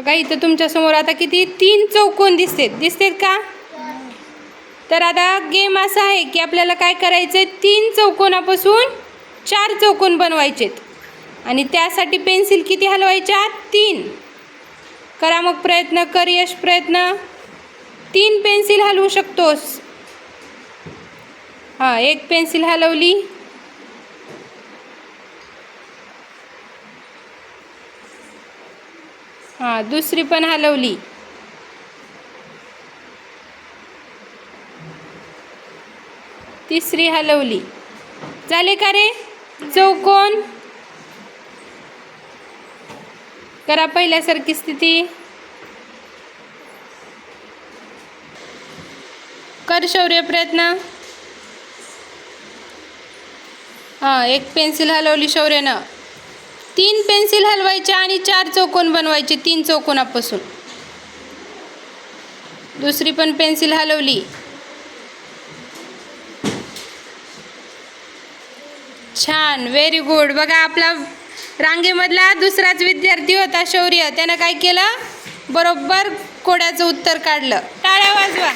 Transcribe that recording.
बघा इथं तुमच्यासमोर आता किती? तीन चौकोन दिसतेत. दिसतेत का? तर आता गेम असा आहे की आपल्याला काय करायचं आहे तीन चौकोनापासून चार चौकोन बनवायचेत. आणि त्यासाठी पेन्सिल किती हलवायच्या तीन. करा मग प्रयत्न कर यश प्रयत्न. तीन पेन्सिल हलवू शकतोस. हां एक पेन्सिल हलवली. हां दुसरी पण हलवली. तिसरी हलवली. झाले का रे? चौकोन. करा पहिल्यासारखी स्थिती. कर शौर्य प्रयत्न. हां एक पेन्सिल हलवली शौर्यानं. तीन पेन्सिल हलवायच्या आणि चार चौकोन बनवायचे तीन चौकोनापासून. दुसरी पण पेन्सिल हलवली. छान व्हेरी गुड बघा आपला रांगेमधला दुसराच विद्यार्थी होता शौर्य. त्यानं काय केलं? बरोबर कोड्याचं उत्तर काढलं. टाळ्या वाजवा.